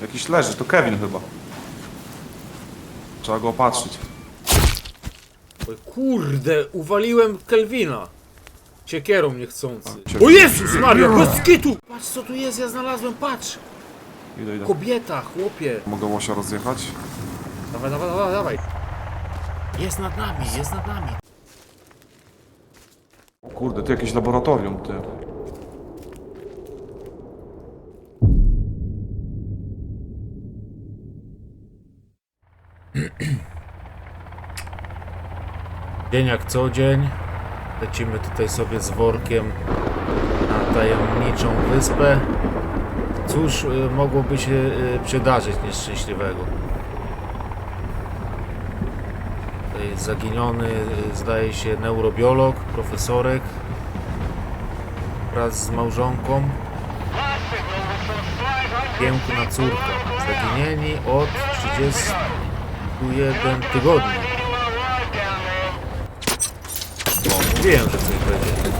Jakiś leży, to Kevin chyba. Trzeba go opatrzyć. Oj, kurde, uwaliłem Kelvina. Ciekierą niechcący. A. O Jezus Maria, bez kitu! Patrz co tu jest, ja znalazłem, patrz! Idę, idę. Kobieta, chłopie. Mogę łosia rozjechać? Dawaj, dawaj, dawaj, dawaj. Jest nad nami, jest nad nami. O kurde, tu jakieś laboratorium, ty. Dzień jak co dzień. Lecimy tutaj sobie z workiem na tajemniczą wyspę. Cóż y, mogłoby się y, przydarzyć nieszczęśliwego? Zaginiony, y, zdaje się, neurobiolog, profesorek wraz z małżonką. Piękna córka. Zaginieni od 31 tygodni. O, mówiłem, że coś będzie.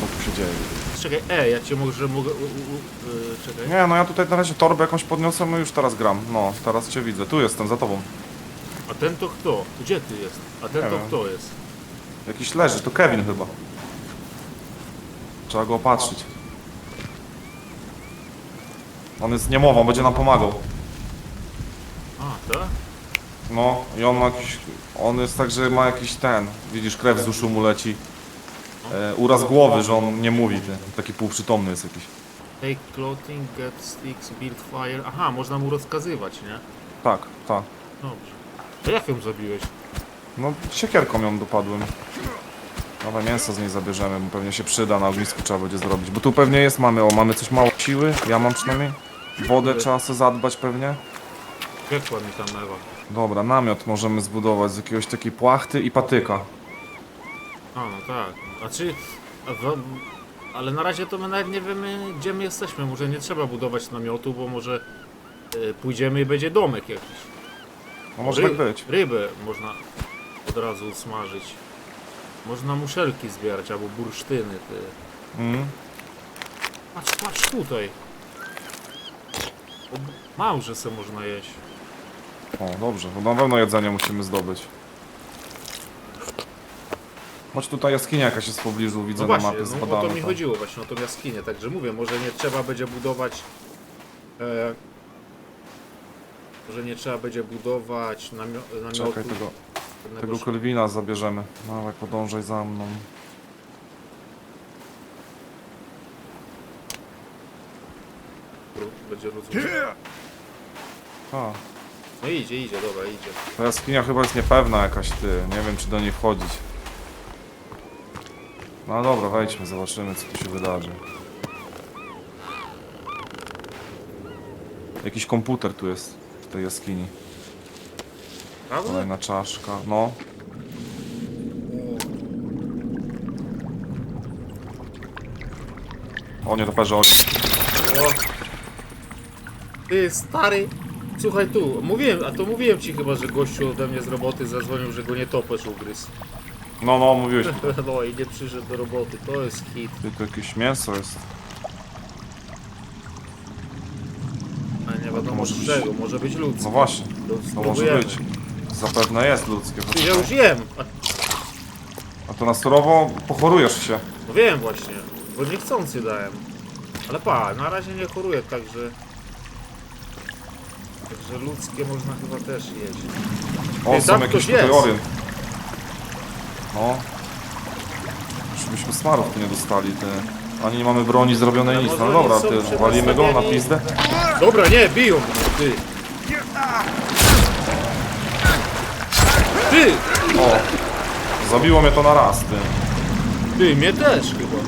Co tu się dzieje? Czekaj, e, ja cię może mogę... U, u, u, y, czekaj. Nie, no ja tutaj na razie torbę jakąś podniosłem, no już teraz gram. No, teraz cię widzę. Tu jestem, za tobą. A ten to kto? Gdzie ty jest? A ten Nie to wiem. kto jest? Jakiś leży, to Kevin chyba. Trzeba go opatrzyć. On jest niemową, będzie nam pomagał. A, tak? No, i on ma jakiś... On jest tak, że ma jakiś ten... Widzisz, krew z uszu mu leci. E, uraz głowy, że on nie mówi, ty. Taki półprzytomny jest jakiś. Take clothing, get sticks, build fire. Aha, można mu rozkazywać, nie? Tak, tak. Dobrze. To jak ją zabiłeś? No, siekierką ją dopadłem. Nowe mięso z niej zabierzemy, bo pewnie się przyda, na ognisku trzeba będzie zrobić. Bo tu pewnie jest, mamy, o, mamy coś mało siły, ja mam przynajmniej. Wodę trzeba sobie zadbać pewnie. Piekła mi tam Ewa. Dobra, namiot możemy zbudować z jakiegoś takiej płachty i patyka. A, no tak. Znaczy... a w- Ale na razie to my nawet nie wiemy, gdzie my jesteśmy. Może nie trzeba budować namiotu, bo może y, pójdziemy i będzie domek jakiś. No może Ry- tak być. Rybę można od razu smażyć. Można muszelki zbierać albo bursztyny. Ty. Mm. Patrz, patrz tutaj. O, Małże se można jeść. O, dobrze, bo na pewno jedzenie musimy zdobyć. Choć tutaj jaskinia jakaś jest w pobliżu, widzę No na właśnie, mapie no, o to mi to. chodziło właśnie o tą jaskinię, także mówię, może nie trzeba będzie budować e, może nie trzeba będzie budować namio, namiotu Czekaj, tego, tego sz- Kelvina zabierzemy. Dawaj, podążaj za mną. będzie rozumieć. A, No idzie, idzie, dobra, idzie. ta jaskinia chyba jest niepewna jakaś, ty. Nie wiem, czy do niej wchodzić. No dobra, wejdźmy, zobaczymy, co tu się wydarzy. Jakiś komputer tu jest, w tej jaskini. Prawda? Kolejna czaszka, no. O nie, to perze. O. Ty stary, słuchaj tu, mówiłem, a to mówiłem ci chyba, że gościu ode mnie z roboty zadzwonił, że go nie topesz ugryzł. No, no, mówiłeś. No i nie przyszedł do roboty, to jest hit. Ty, tu jakieś mięso jest. Ale nie wiadomo może z być- czego, może być ludzkie. No właśnie, To to może spróbujemy. być. Zapewne jest ludzkie. Ty, ja już jem. A, A to na surowo pochorujesz się. No wiem właśnie, bo niechcący dałem. Ale pa, na razie nie choruję, także... Także ludzkie można chyba też jeść. O, Ty, są tam jakieś ktoś tutaj jest. orient. No. Żebyśmy smarów tu nie dostali, te. Ani nie mamy broni zrobionej nic. No może dobra, oni są ty, walimy go na pizdę? Dobra, nie, biją mnie, ty. Ty! O! Zabiło mnie to na raz, ty. Ty, mnie też chyba.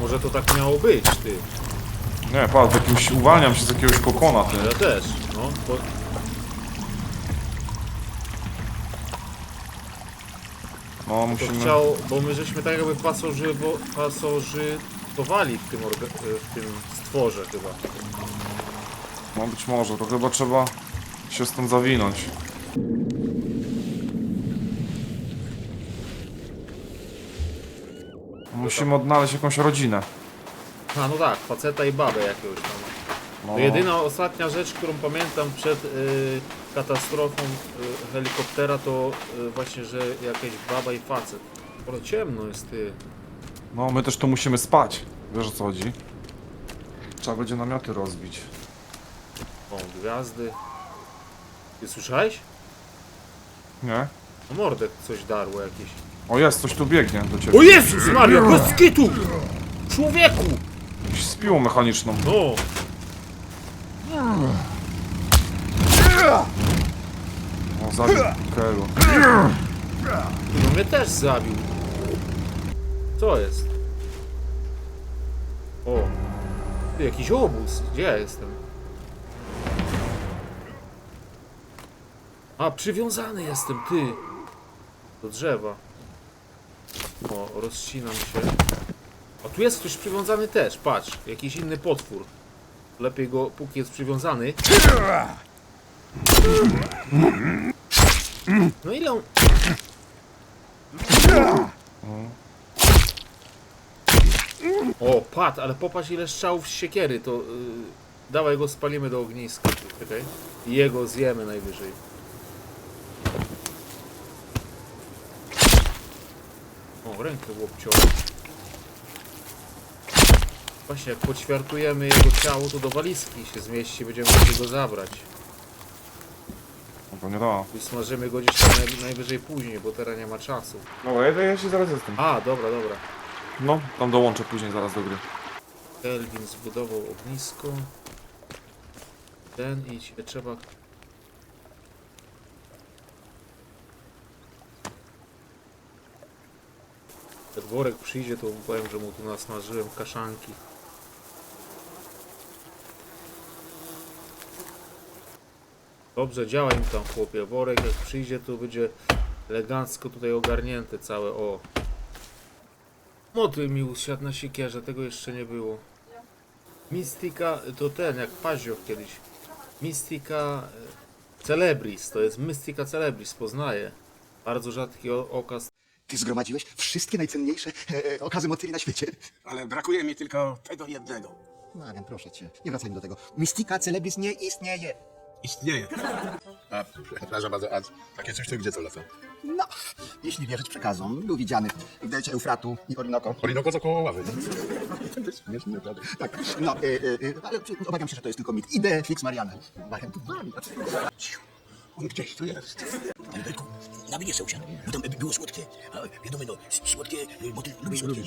Może to tak miało być, ty. Nie, patrz, jakimś, uwalniam się z jakiegoś kokona, ty. Ja też, no. Bo... No, To musimy... chciał, bo my żeśmy tak jakby pasożywo, pasożytowali w tym, orga, w tym stworze chyba. No być może, to chyba trzeba się stąd zawinąć. Musimy odnaleźć jakąś rodzinę. A no tak, faceta i babę jakiegoś tam. No, jedyna ostatnia rzecz, którą pamiętam przed y, katastrofą y, helikoptera to y, właśnie, że jakaś baba i facet. Ale ciemno jest ty. no, my też tu musimy spać. Wiesz o co chodzi? Trzeba będzie namioty rozbić. O, gwiazdy. Ty słyszałeś? Nie? No mordę coś darło jakieś. O jest, coś tu biegnie do ciebie. O Jezus Maria, bez kitu! Człowieku! Jakiś Z piłą mechaniczną. No! O, zabił Kego. No mnie też zabił. Co jest? O! Jakiś obóz. Gdzie ja jestem? A, przywiązany jestem, ty! Do drzewa. O, rozcinam się. A tu jest ktoś przywiązany też, patrz. Jakiś inny potwór. Lepiej go, póki jest przywiązany. No ile on... O, pat, ale popatrz ile strzałów z siekiery, to... Yy, dawaj go spalimy do ogniska. I jego zjemy najwyżej. O, rękę łopcią. Właśnie, jak poćwiartujemy jego ciało, to do walizki się zmieści, będziemy mogli go zabrać. No to nie da. I smażymy go gdzieś tam naj, najwyżej później, bo teraz nie ma czasu. Dobra, ja, ja się zaraz jestem. A, dobra, dobra. No, tam dołączę później zaraz do gry. Kelvin zbudował ognisko. Ten idź, trzeba... Jak worek przyjdzie, to mu powiem, że mu tu nasmażyłem kaszanki. Dobrze, działa im tam chłopie. Worek jak przyjdzie, to będzie elegancko tutaj ogarnięte całe. O! Motyl mi usiadł na siekierze, tego jeszcze nie było. Mystica to ten, jak Pazioch kiedyś. Mystica e, Celebris, to jest Mystica Celebris, poznaję. Bardzo rzadki o- okaz. Ty zgromadziłeś wszystkie najcenniejsze e, e, okazy motyli na świecie. Ale brakuje mi tylko tego jednego. Marian, proszę cię, nie wracaj do tego. Mystika Celebris nie istnieje. Istnieje. A, przepraszam bardzo, a takie coś to gdzie to lata? No, jeśli wierzyć przekazom, był widziany w delcie Eufratu i Orinoco. Orinoco za koło ławy. To jest śmieszne, naprawdę. Tak, no, e, e, ale obawiam się, że to jest tylko mit. Idę fix Mariana. Wali. On gdzieś tu jest. Alberku, na mnie się usiadł. No tam było słodkie. A wiadomo, no, słodkie, y, motyl lubi słodkie.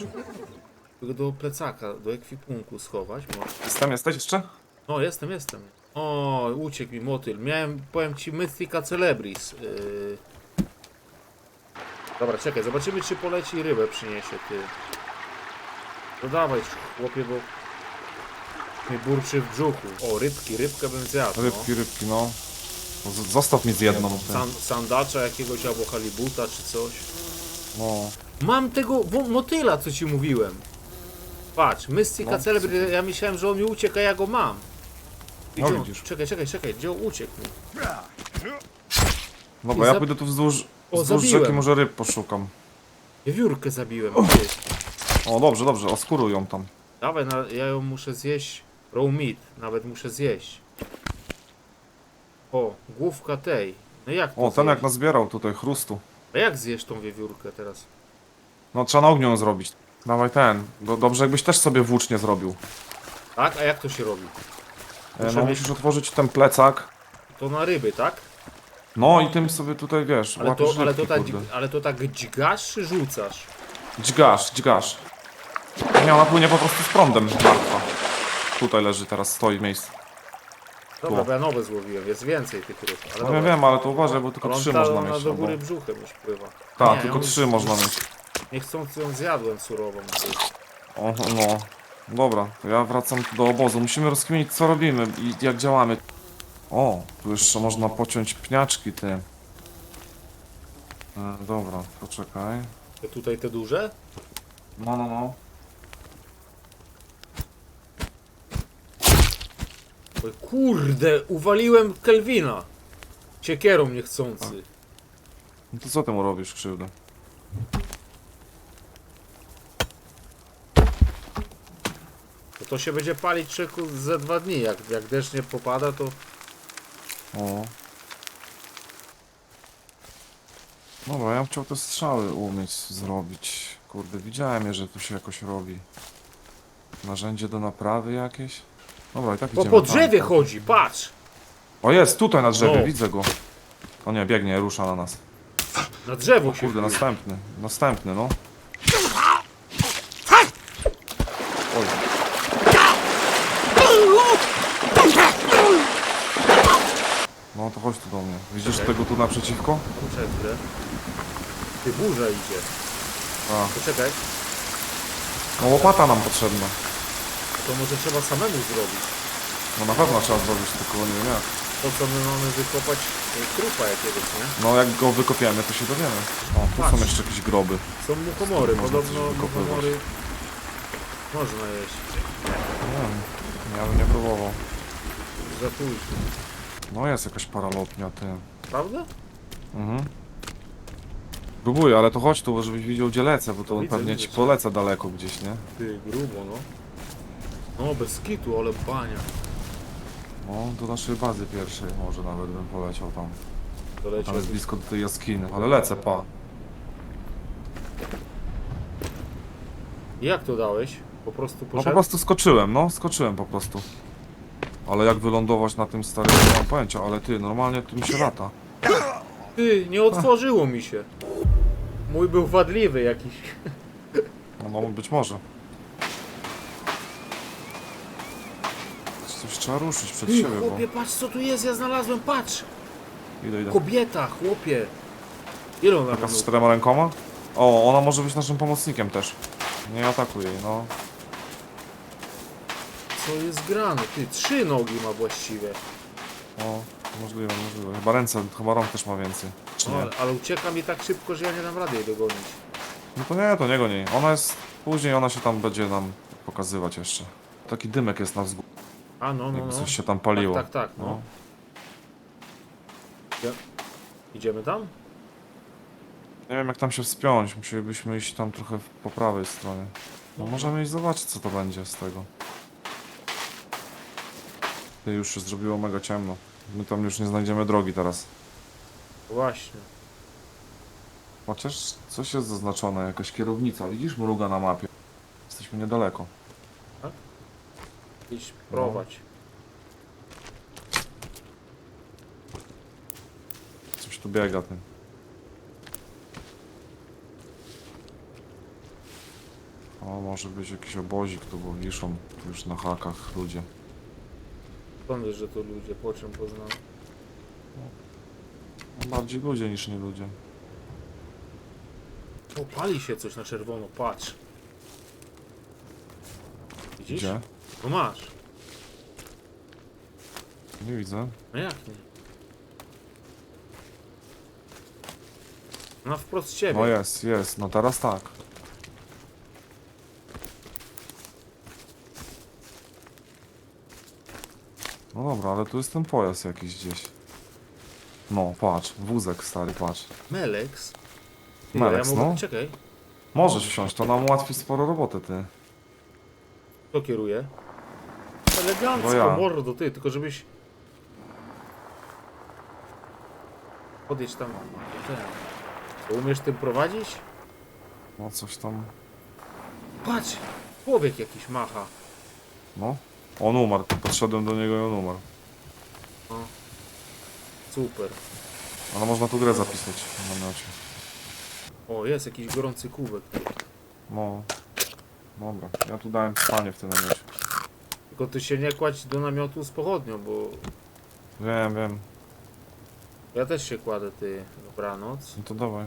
Tylko do plecaka, do ekwipunku schować. Mo- Jestem, jesteś jeszcze? No, jestem, jestem. O, uciekł mi motyl. Miałem, powiem ci, Mystica Celebris. Yy... Dobra, czekaj, zobaczymy, czy poleci i rybę przyniesie, ty. No dawaj, chłopie, bo mi burczy w brzuchu. O, rybki, rybkę bym zjadł, no. Rybki, rybki, no. Z zostaw mi z jedną. ty. San, sandacza jakiegoś albo halibuta czy coś. No. Mam tego wo- motyla, co ci mówiłem. Patrz, Mystica No. Celebry, ja myślałem, że on mi uciekł, a ja go mam. No gdzie on- widzisz. Czekaj, czekaj, czekaj, gdzie on uciekł? Dobra, I ja za- pójdę tu wzdłuż, O, wzdłuż zabiłem. rzeki, może ryb poszukam. Wiewiórkę zabiłem. ty. O, dobrze, dobrze, oskuruj ją tam. Dawaj, na, ja ją muszę zjeść. Raw meat, nawet muszę zjeść. O, główka tej. No jak to O, ten jak zjeść? nazbierał tutaj chrustu. A jak zjesz tą wiewiórkę teraz? No, trzeba na ogniu ją zrobić. Dawaj ten. Do, dobrze, jakbyś też sobie włócznie zrobił. Tak? A jak to się robi? E, Muszę no, mieć- musisz otworzyć ten plecak. To na ryby, tak? No i tym sobie tutaj, wiesz, Ale łapiesz to, ale to, rybki, tak, kurde. ale to tak dźgasz czy rzucasz? Dźgasz, dźgasz. Nie, ona płynie po prostu z prądem martwa. Tutaj leży, teraz stoi w miejscu. Dobra, Tu. bo ja nowe złowiłem, jest więcej tych ryb. Ale No dobra. ja wiem, ale to uważaj, bo tylko Ale on trzy ta- można ona mieć. do albo- góry brzuchem już pływa. Tak, Nie, tylko trzy można mieć. Niechcący ją zjadłem surową. O, no. Dobra, to ja wracam do obozu. Musimy rozkminić co robimy i jak działamy. O, tu jeszcze można pociąć pniaczki, ty. E, dobra, poczekaj. To tutaj te duże? No, no, no. Oj, kurde, uwaliłem Kelvina. Ciekierą niechcący. No to co ty mu robisz krzywdę? To, to się będzie palić czeku ze dwa dni. Jak, jak deszcz nie popada, to O. Dobra, ja bym chciał te strzały umieć zrobić. Kurde, widziałem je, że tu się jakoś robi. Narzędzie do naprawy jakieś? Dobra, i tak po, idziemy po tam. drzewie chodzi, patrz. O jest, tutaj na drzewie, No. widzę go. O nie, biegnie, rusza na nas. Na drzewo się Kurde, następny, następny, no. Oj. No to chodź tu do mnie. Widzisz Okej. tego tu naprzeciwko? Poczekaj chwilę. Ty burza idzie. A. Poczekaj, No łopata nam potrzebna. to może trzeba samemu zrobić. No na pewno trzeba zrobić, tylko nie wiem jak. To co my mamy wykopać e, trupa jakiegoś, nie? No jak go wykopiemy, to się dowiemy. O, tu są Patrz. jeszcze jakieś groby. Są muchomory, Można podobno coś wykopywać. muchomory można jeść. Nie wiem, ja bym nie próbował. Za późno. No jest jakaś paralotnia, ty. Prawda? Mhm. Próbuję, ale to chodź tu, żebyś widział gdzie lecę, bo to Widzę, pewnie widzę ci cię. polecę daleko gdzieś, nie? Ty, grubo no. No bez kitu, ale bania. No, do naszej bazy pierwszej może nawet bym poleciał tam. Tam Doleciał. jest blisko do tej jaskini, ale lecę, pa. Jak to dałeś? Po prostu No po poszedł? prostu skoczyłem, no, skoczyłem po prostu. Ale jak wylądować na tym starym, nie mam pojęcia, ale ty, normalnie tu mi się lata. Ty, nie otworzyło mi się. Mój był wadliwy jakiś. No, no być może. Coś trzeba ruszyć przed Ty, siebie, bo... chłopie, patrz co tu jest, ja znalazłem, patrz! Idę, idę. Kobieta, chłopie. Ile ona ma Taka z nóg? czterema rękoma? O, ona może być naszym pomocnikiem też. Nie atakuj jej, no. Co jest grane? Ty, trzy nogi ma właściwie. O, możliwe, możliwe. Chyba ręce, chyba rąk też ma więcej. Czy No, nie? ale, ale ucieka mi tak szybko, że ja nie dam rady jej dogonić. No to nie, to nie go nie. Ona jest... Później ona się tam będzie nam pokazywać jeszcze. Taki dymek jest na wzgórzu, A, no, no, jakby no. coś się tam paliło. Tak, tak, tak, no. Idziemy tam? Nie wiem jak tam się wspiąć, musielibyśmy iść tam trochę w- po prawej stronie. No możemy iść zobaczyć co to będzie z tego. Już się zrobiło mega ciemno. My tam już nie znajdziemy drogi teraz. Właśnie. Chociaż coś jest zaznaczone, jakaś kierownica. Widzisz, mruga na mapie. Jesteśmy niedaleko. Idź prowadź. Coś tu biega tym. O, może być jakiś obozik tu, bo wiszą tu już na hakach ludzie. Skąd wiesz, że to ludzie, po czym poznam? No, Bardziej ludzie niż nie ludzie. O, pali się coś na czerwono, patrz. Widzisz? Gdzie? No masz. Nie widzę. No jak nie? No wprost ciebie. No jest, jest. No teraz tak. No dobra, ale tu jest ten pojazd jakiś gdzieś. No, patrz, wózek stary, patrz. Melex. Ty, Melex, ja mogę... no. Czekaj, Możesz wsiąść, to nam ułatwi sporo roboty, ty. kto kieruje? Elegancko, No ja. mordo, ty, tylko żebyś... Podjedź tam. Ten. To Umiesz tym prowadzić? No coś tam. Patrz! Człowiek jakiś macha. No. On umarł, podszedłem do niego i on umarł. Super. Ale można tu grę zapisać w namiocie. O, jest jakiś gorący kubek. No. Dobra, ja tu dałem spanie w tym namiocie. Tylko ty się nie kładź do namiotu z pochodnią, bo Wiem, wiem. ja też się kładę, ty, dobranoc. No to dawaj.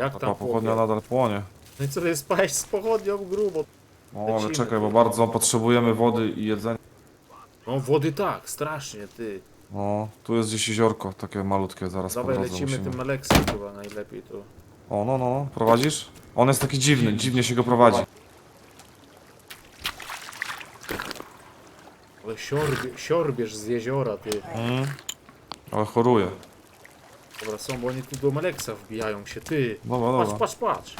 Jak Ta tam pochodnia chłopie? nadal płonie. No i co jest spać z pochodnią grubo? O, ale Lecimy. czekaj, bo bardzo potrzebujemy wody i jedzenia. No wody tak, strasznie, ty. O, tu jest gdzieś jeziorko, takie malutkie, zaraz Dawaj po drodze lecimy musimy. tym Aleksem chyba najlepiej to. O, no, no, no, prowadzisz? On jest taki dziwny, dziwnie się go prowadzi. Ale siorbie, siorbierz z jeziora, ty. Ale choruje. Dobra, są, bo oni tu do Meleksa wbijają się, ty. Dobra, Patrz, dobra. patrz, patrz.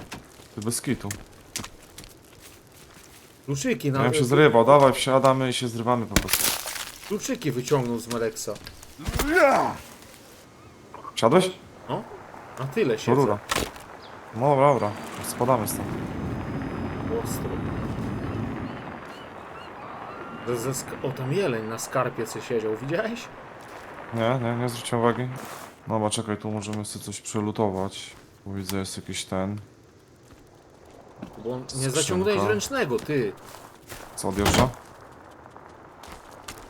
Ty bez kitu. Kluczyki, Ja na, bym się zrywał, dawaj, wsiadamy i się zrywamy po prostu. kluczyki wyciągnął z Meleksa. Wsiadłeś? No, na tyle To siedzę. rura. No dobra, dobra, spadamy stąd. Ostro. Ze, ze sk- o, tam jeleń na skarpie co siedział, widziałeś? Nie, nie, nie zwróciłem uwagi. Dobra, czekaj, tu możemy sobie coś przelutować. Bo widzę, jest jakiś ten. Bo nie Skrzynka. zaciągnąłeś ręcznego, ty. Co odjeżdża?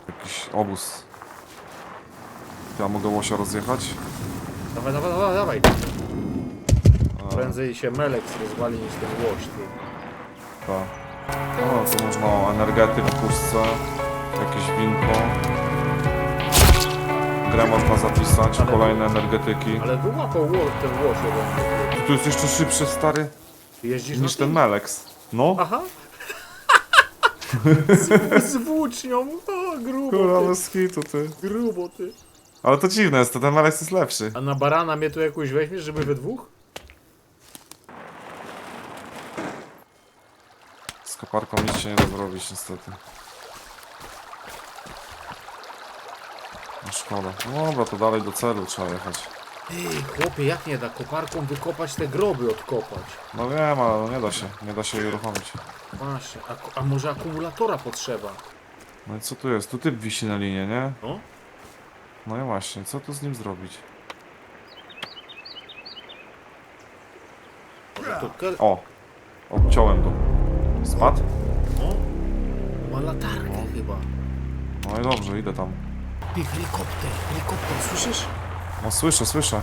Jakiś obóz. Ja mogę łosia rozjechać? Dawaj, dawaj, dawaj, dawaj. A, Prędzej się Meleks rozwali niż ten łoś, ty. No, tu można o, energetyk w puszce, jakieś winko. Grę można zapisać, Ale- kolejne energetyki. Ale wyłapał ło, ten łoś Tu jest jeszcze szybszy, stary, ty. Jeździsz niż na ten tym? Melex. No, Aha. z, z włócznią, o, grubo, kurwa, ty. bez ty. Grubo, ty. Ale to dziwne jest, to ten Melex jest lepszy. A na barana mnie tu jakoś weźmiesz, żeby we dwóch? Z koparką nic się nie da zrobić, niestety. No szkoda. No dobra, to dalej do celu trzeba jechać. Ty, chłopie, jak nie da koparką wykopać te groby odkopać? No wiem, ale no nie da się, nie da się jej uruchomić. Właśnie, a, a może akumulatora potrzeba? No i co tu jest? Tu typ wisi na linie, nie? No? No i właśnie, co tu z nim zrobić? Może to kel... O! Obciąłem go. Spadł? O, ma latarkę chyba. No i dobrze, idę tam. Ty, helikopter, helikopter, słyszysz? No słyszę, słyszę.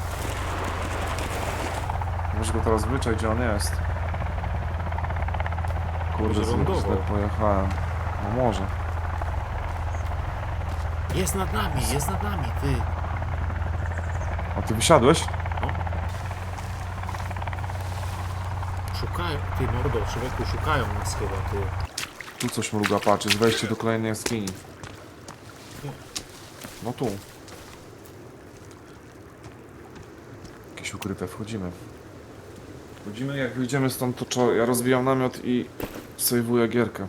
Muszę go teraz wyczaić, gdzie on jest. Kurde, Może lądował. źle pojechałem. No może. Jest nad nami, jest nad nami, ty. A ty wysiadłeś? Szukają, ty mordo, człowieku, szukają nas chyba, ty. Tu coś mruga, patrz, jest wejście do kolejnej jaskini. No tu. Jakieś ukryte, wchodzimy. Wchodzimy, jak wyjdziemy stąd, to czo- ja rozbijam namiot i sejwuję gierkę.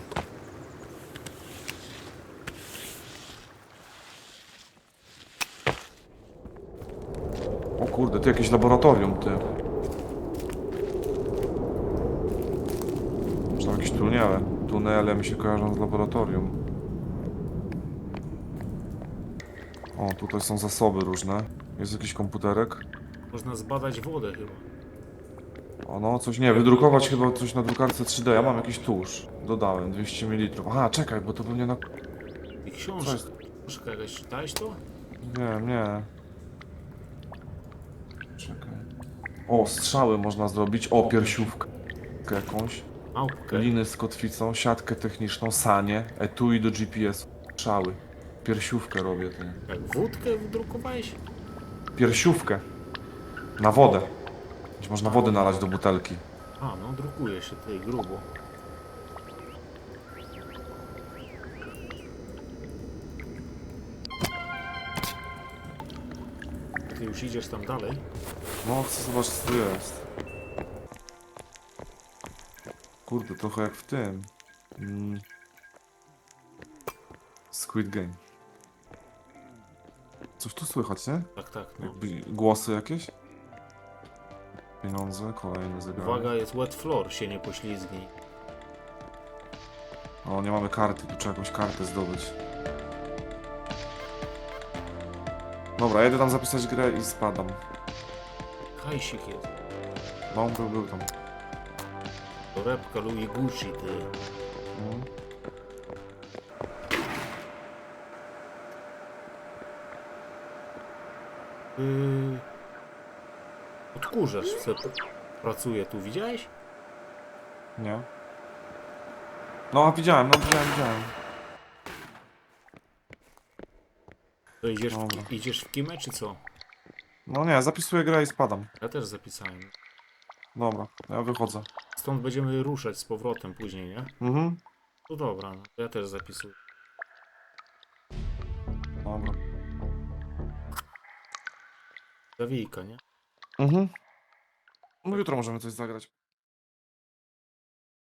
O kurde, tu jakieś laboratorium, ty. Są jakieś tunele. Tunele mi się kojarzą z laboratorium. O, tutaj są zasoby różne. Jest jakiś komputerek. Można zbadać wodę chyba. O no, coś nie, wydrukować chyba coś na drukarce 3D. Ja mam jakiś tusz. Dodałem 200 ml. Aha, czekaj, bo to pewnie na... I książka, książka jakaś, czytałeś to? Nie, nie. Czekaj. O, strzały można zrobić. O, piersiówkę jakąś. Małpkę. Liny z kotwicą, siatkę techniczną, sanie, etui do GPS, strzały. Piersiówkę robię, ty. Jak wódkę wydrukowałeś? Piersiówkę. Na wodę. Gdzie można wody nalać do butelki. A, no drukuje się tej grubo. Ty już idziesz tam dalej? No, chcę zobaczyć co tu jest. Kurde, trochę jak w tym. Mm. Squid Game. Coś tu słychać, nie? Tak, tak, no. Jakby głosy jakieś? Pieniądze, kolejny zegarek. Uwaga, jest wet floor, się nie poślizgnij. O, nie mamy karty, tu trzeba jakąś kartę zdobyć. Dobra, jedę tam zapisać grę i spadam. Hajsik jest. No, był, był tam. Torebka Louis Gucci, ty. No. Yy... Odkurzacz se pracuje tu, widziałeś? Nie. No, widziałem, no widziałem, widziałem. To idziesz Dobra. w, idziesz w kimę, czy co? No nie, zapisuję grę i spadam. Ja też zapisałem. Dobra, ja wychodzę. Stąd będziemy ruszać z powrotem później, nie? Mhm. No dobra, no to ja też zapisuję. Dobra. Zawijka, nie? Mhm. No jutro możemy coś zagrać.